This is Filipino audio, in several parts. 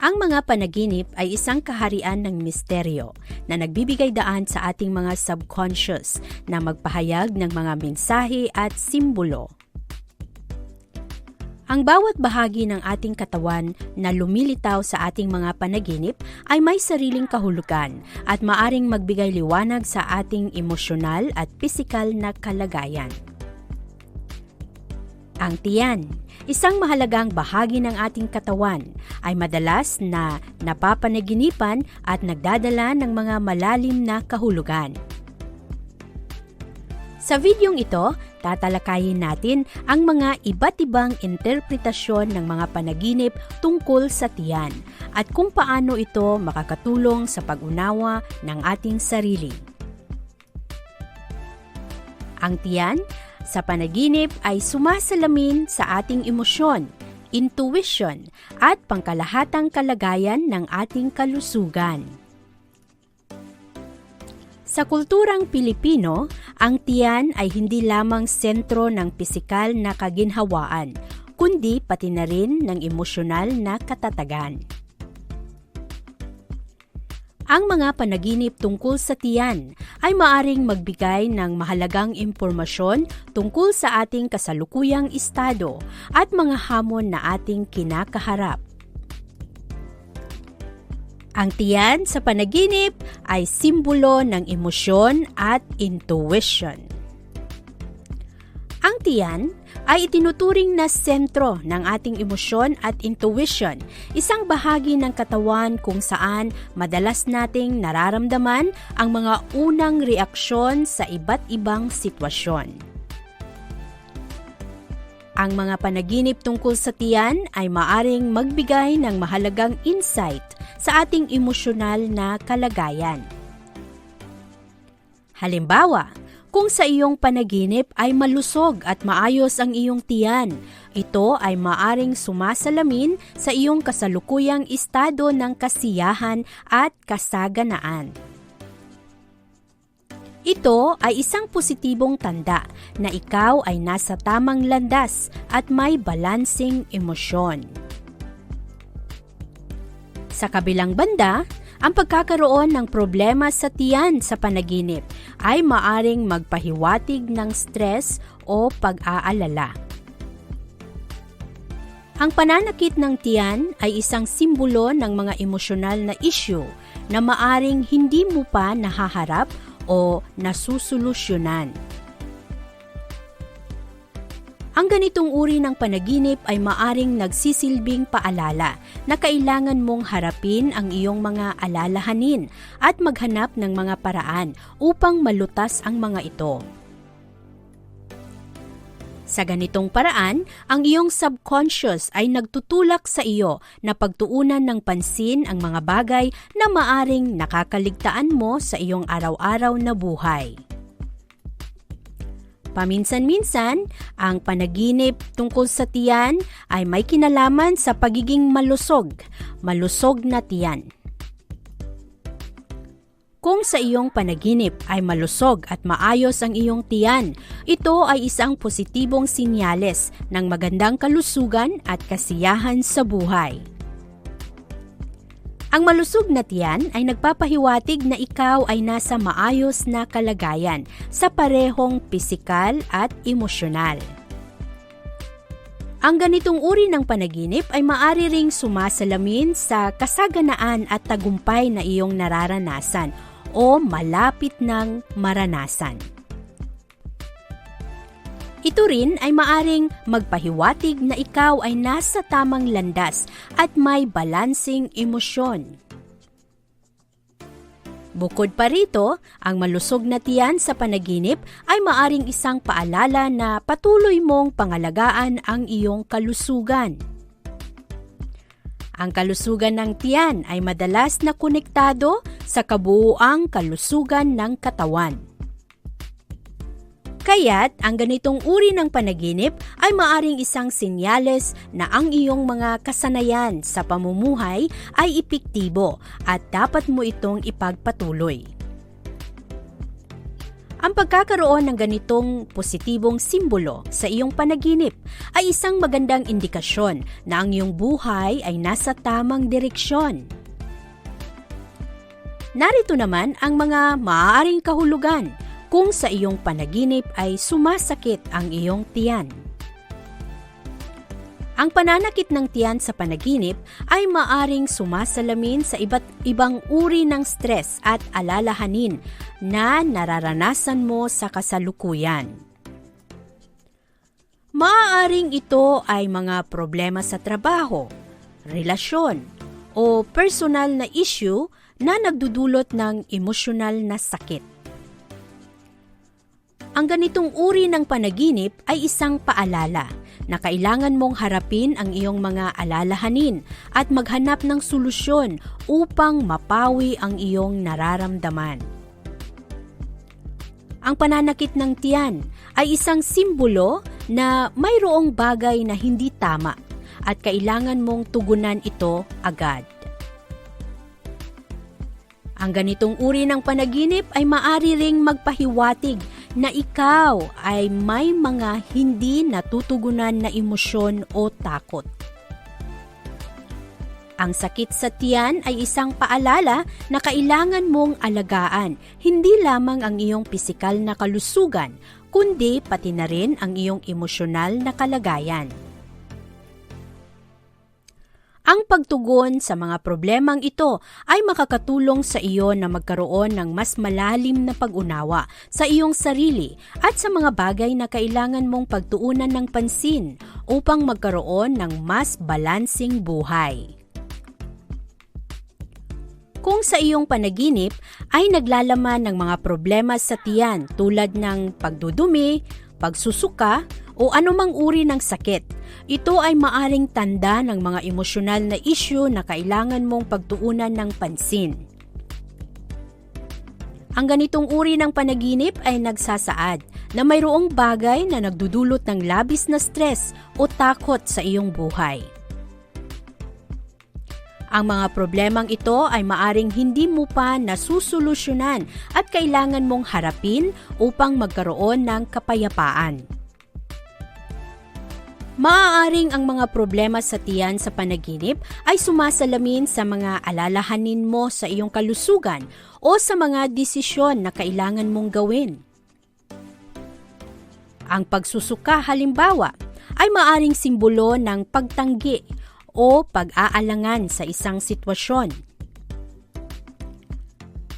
Ang mga panaginip ay isang kaharian ng misteryo na nagbibigay daan sa ating mga subconscious na magpahayag ng mga mensahe at simbolo. Ang bawat bahagi ng ating katawan na lumilitaw sa ating mga panaginip ay may sariling kahulugan at maaring magbigay liwanag sa ating emosyonal at pisikal na kalagayan. Ang tiyan, isang mahalagang bahagi ng ating katawan, ay madalas na napapanaginipan at nagdadala ng mga malalim na kahulugan. Sa videong ito, tatalakayin natin ang mga iba't ibang interpretasyon ng mga panaginip tungkol sa tiyan at kung paano ito makakatulong sa pag-unawa ng ating sarili. Ang tiyan sa panaginip ay sumasalamin sa ating emosyon, intuition at pangkalahatang kalagayan ng ating kalusugan. Sa kulturang Pilipino, ang tiyan ay hindi lamang sentro ng pisikal na kaginhawaan, kundi pati na rin ng emosyonal na katatagan. Ang mga panaginip tungkol sa tiyan ay maaring magbigay ng mahalagang impormasyon tungkol sa ating kasalukuyang estado at mga hamon na ating kinakaharap. Ang tiyan sa panaginip ay simbolo ng emosyon at intuition. Ang tiyan ay itinuturing na sentro ng ating emosyon at intuition, isang bahagi ng katawan kung saan madalas nating nararamdaman ang mga unang reaksyon sa iba't ibang sitwasyon. Ang mga panaginip tungkol sa tiyan ay maaring magbigay ng mahalagang insight sa ating emosyonal na kalagayan. Halimbawa, kung sa iyong panaginip ay malusog at maayos ang iyong tiyan, ito ay maaring sumasalamin sa iyong kasalukuyang estado ng kasiyahan at kasaganaan. Ito ay isang positibong tanda na ikaw ay nasa tamang landas at may balansing emosyon. Sa kabilang banda, ang pagkakaroon ng problema sa tiyan sa panaginip ay maaring magpahiwatig ng stress o pag-aalala. Ang pananakit ng tiyan ay isang simbolo ng mga emosyonal na issue na maaring hindi mo pa nahaharap o nasusolusyonan. Ang ganitong uri ng panaginip ay maaring nagsisilbing paalala na kailangan mong harapin ang iyong mga alalahanin at maghanap ng mga paraan upang malutas ang mga ito. Sa ganitong paraan, ang iyong subconscious ay nagtutulak sa iyo na pagtuunan ng pansin ang mga bagay na maaring nakakaligtaan mo sa iyong araw-araw na buhay. Paminsan-minsan, ang panaginip tungkol sa tiyan ay may kinalaman sa pagiging malusog, malusog na tiyan. Kung sa iyong panaginip ay malusog at maayos ang iyong tiyan, ito ay isang positibong sinyales ng magandang kalusugan at kasiyahan sa buhay. Ang malusog na tiyan ay nagpapahiwatig na ikaw ay nasa maayos na kalagayan sa parehong pisikal at emosyonal. Ang ganitong uri ng panaginip ay maari ring sumasalamin sa kasaganaan at tagumpay na iyong nararanasan o malapit ng maranasan. Ito rin ay maaring magpahiwatig na ikaw ay nasa tamang landas at may balansing emosyon. Bukod pa rito, ang malusog na tiyan sa panaginip ay maaring isang paalala na patuloy mong pangalagaan ang iyong kalusugan. Ang kalusugan ng tiyan ay madalas na konektado sa kabuuang kalusugan ng katawan. Kaya't ang ganitong uri ng panaginip ay maaring isang sinyales na ang iyong mga kasanayan sa pamumuhay ay epektibo at dapat mo itong ipagpatuloy. Ang pagkakaroon ng ganitong positibong simbolo sa iyong panaginip ay isang magandang indikasyon na ang iyong buhay ay nasa tamang direksyon. Narito naman ang mga maaaring kahulugan kung sa iyong panaginip ay sumasakit ang iyong tiyan. Ang pananakit ng tiyan sa panaginip ay maaring sumasalamin sa iba't ibang uri ng stress at alalahanin na nararanasan mo sa kasalukuyan. Maaaring ito ay mga problema sa trabaho, relasyon, o personal na issue na nagdudulot ng emosyonal na sakit. Ang ganitong uri ng panaginip ay isang paalala na kailangan mong harapin ang iyong mga alalahanin at maghanap ng solusyon upang mapawi ang iyong nararamdaman. Ang pananakit ng tiyan ay isang simbolo na mayroong bagay na hindi tama at kailangan mong tugunan ito agad. Ang ganitong uri ng panaginip ay maari ring magpahiwatig na ikaw ay may mga hindi natutugunan na emosyon o takot. Ang sakit sa tiyan ay isang paalala na kailangan mong alagaan hindi lamang ang iyong pisikal na kalusugan, kundi pati na rin ang iyong emosyonal na kalagayan. Ang pagtugon sa mga problemang ito ay makakatulong sa iyo na magkaroon ng mas malalim na pag-unawa sa iyong sarili at sa mga bagay na kailangan mong pagtuunan ng pansin upang magkaroon ng mas balansing buhay. Kung sa iyong panaginip ay naglalaman ng mga problema sa tiyan tulad ng pagdudumi, pagsusuka, o anumang uri ng sakit, ito ay maaring tanda ng mga emosyonal na issue na kailangan mong pagtuunan ng pansin. Ang ganitong uri ng panaginip ay nagsasaad na mayroong bagay na nagdudulot ng labis na stress o takot sa iyong buhay. Ang mga problemang ito ay maaring hindi mo pa nasusolusyonan at kailangan mong harapin upang magkaroon ng kapayapaan. Maaaring ang mga problema sa tiyan sa panaginip ay sumasalamin sa mga alalahanin mo sa iyong kalusugan o sa mga desisyon na kailangan mong gawin. Ang pagsusuka halimbawa ay maaring simbolo ng pagtanggi o pag-aalangan sa isang sitwasyon.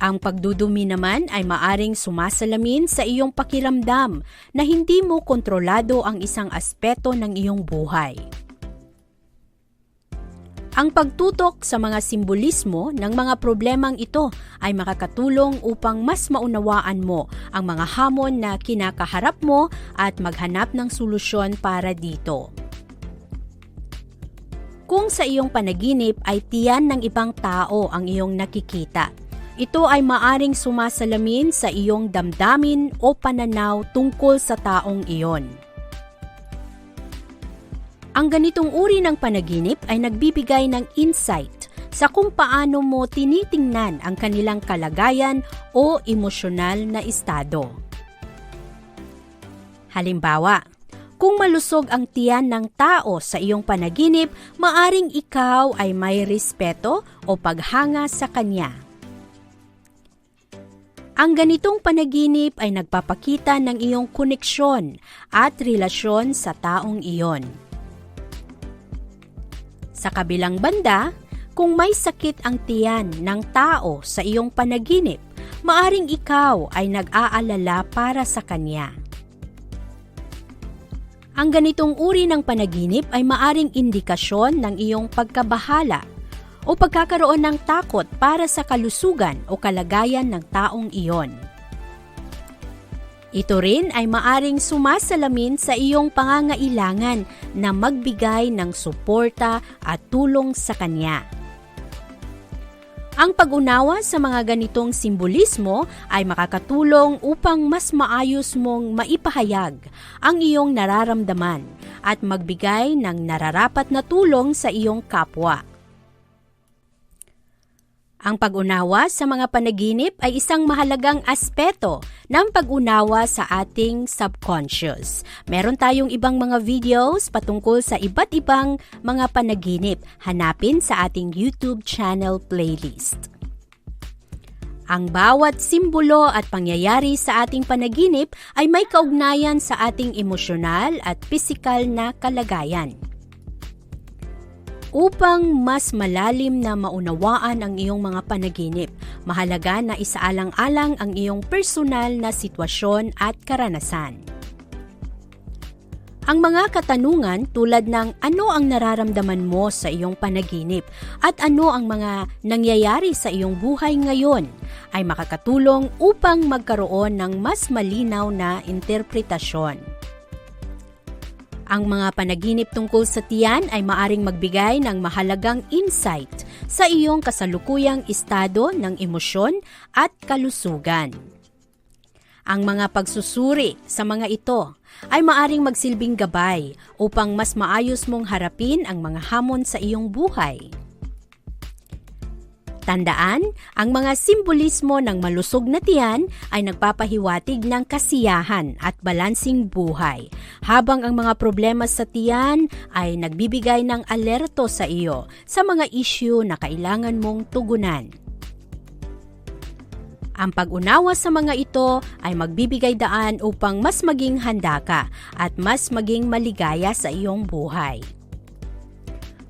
Ang pagdudumi naman ay maaring sumasalamin sa iyong pakiramdam na hindi mo kontrolado ang isang aspeto ng iyong buhay. Ang pagtutok sa mga simbolismo ng mga problemang ito ay makakatulong upang mas maunawaan mo ang mga hamon na kinakaharap mo at maghanap ng solusyon para dito. Kung sa iyong panaginip ay tiyan ng ibang tao ang iyong nakikita, ito ay maaring sumasalamin sa iyong damdamin o pananaw tungkol sa taong iyon. Ang ganitong uri ng panaginip ay nagbibigay ng insight sa kung paano mo tinitingnan ang kanilang kalagayan o emosyonal na estado. Halimbawa, kung malusog ang tiyan ng tao sa iyong panaginip, maaring ikaw ay may respeto o paghanga sa kanya. Ang ganitong panaginip ay nagpapakita ng iyong koneksyon at relasyon sa taong iyon. Sa kabilang banda, kung may sakit ang tiyan ng tao sa iyong panaginip, maaring ikaw ay nag-aalala para sa kanya. Ang ganitong uri ng panaginip ay maaring indikasyon ng iyong pagkabahala o pagkakaroon ng takot para sa kalusugan o kalagayan ng taong iyon. Ito rin ay maaring sumasalamin sa iyong pangangailangan na magbigay ng suporta at tulong sa kanya. Ang pag-unawa sa mga ganitong simbolismo ay makakatulong upang mas maayos mong maipahayag ang iyong nararamdaman at magbigay ng nararapat na tulong sa iyong kapwa. Ang pag-unawa sa mga panaginip ay isang mahalagang aspeto ng pag-unawa sa ating subconscious. Meron tayong ibang mga videos patungkol sa iba't ibang mga panaginip. Hanapin sa ating YouTube channel playlist. Ang bawat simbolo at pangyayari sa ating panaginip ay may kaugnayan sa ating emosyonal at pisikal na kalagayan. Upang mas malalim na maunawaan ang iyong mga panaginip, mahalaga na isaalang-alang ang iyong personal na sitwasyon at karanasan. Ang mga katanungan tulad ng ano ang nararamdaman mo sa iyong panaginip at ano ang mga nangyayari sa iyong buhay ngayon ay makakatulong upang magkaroon ng mas malinaw na interpretasyon. Ang mga panaginip tungkol sa tiyan ay maaring magbigay ng mahalagang insight sa iyong kasalukuyang estado ng emosyon at kalusugan. Ang mga pagsusuri sa mga ito ay maaring magsilbing gabay upang mas maayos mong harapin ang mga hamon sa iyong buhay. Tandaan, ang mga simbolismo ng malusog na tiyan ay nagpapahiwatig ng kasiyahan at balansing buhay, habang ang mga problema sa tiyan ay nagbibigay ng alerto sa iyo sa mga isyu na kailangan mong tugunan. Ang pag-unawa sa mga ito ay magbibigay daan upang mas maging handa ka at mas maging maligaya sa iyong buhay.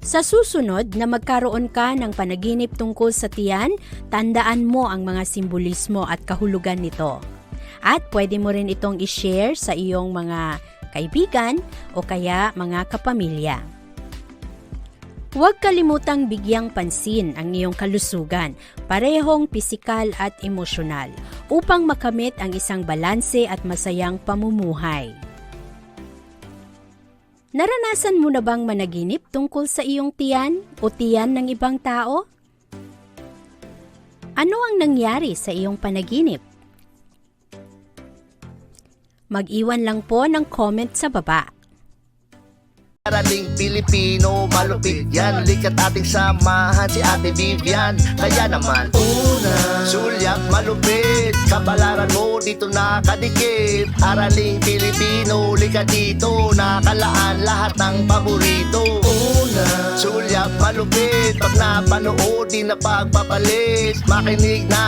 Sa susunod na magkaroon ka ng panaginip tungkol sa tiyan, tandaan mo ang mga simbolismo at kahulugan nito. At pwede mo rin itong i-share sa iyong mga kaibigan o kaya mga kapamilya. Huwag kalimutang bigyang pansin ang iyong kalusugan, parehong pisikal at emosyonal, upang makamit ang isang balanse at masayang pamumuhay. Naranasan mo na bang managinip tungkol sa iyong tiyan o tiyan ng ibang tao? Ano ang nangyari sa iyong panaginip? Mag-iwan lang po ng comment sa baba. Araling Pilipino, malupit yan. Likat ating samahan si Ate Vivian. Kaya naman Una Sulyak malupit. Kapalaran mo dito nakadikit. Araling Pilipino, likat dito. Nakalaan lahat ng paborito. Una Sulyak malupit. Pag napanood di na pagpapalit. Makinig na